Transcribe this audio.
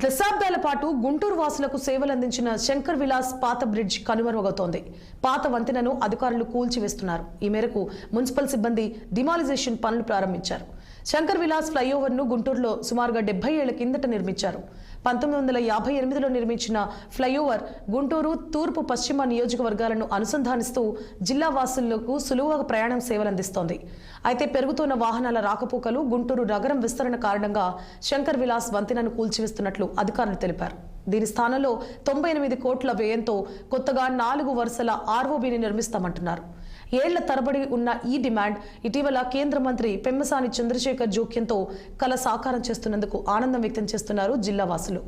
దశాబ్దాల పాటు గుంటూరు వాసులకు సేవలందించిన శంకర్ విలాస్ పాత బ్రిడ్జ్ కనుమరుగవుతోంది. పాత వంతెనను అధికారులు కూల్చివేస్తున్నారు. ఈ మేరకు మున్సిపల్ సిబ్బంది డిమాలిజేషన్ పనులు ప్రారంభించారు. శంకర్ విలాస్ ఫ్లైఓవర్ను గుంటూరులో సుమారుగా డెబ్బై ఏళ్ళ కిందట నిర్మించారు. పంతొమ్మిది వందల యాభై ఎనిమిదిలో నిర్మించిన ఫ్లైఓవర్ గుంటూరు తూర్పు పశ్చిమ నియోజకవర్గాలను అనుసంధానిస్తూ జిల్లా వాసులకు సులువుగా ప్రయాణం సేవలందిస్తోంది. అయితే పెరుగుతున్న వాహనాల రాకపోకలు గుంటూరు నగరం విస్తరణ కారణంగా శంకర్ విలాస్ వంతెనను కూల్చివేస్తున్నట్లు అధికారులు తెలిపారు. దీని స్థానంలో తొంభై ఎనిమిది కోట్ల వ్యయంతో కొత్తగా నాలుగు వరుసల ఆర్ఓబిని నిర్మిస్తామంటున్నారు. ఏళ్ళ తరబడి ఉన్న ఈ డిమాండ్ ఇటీవల కేంద్ర మంత్రి పెమ్మసాని చంద్రశేఖర్ జోక్యంతో కల సాకారం చేస్తున్నందుకు ఆనందం వ్యక్తం చేస్తున్నారు జిల్లా వాసులు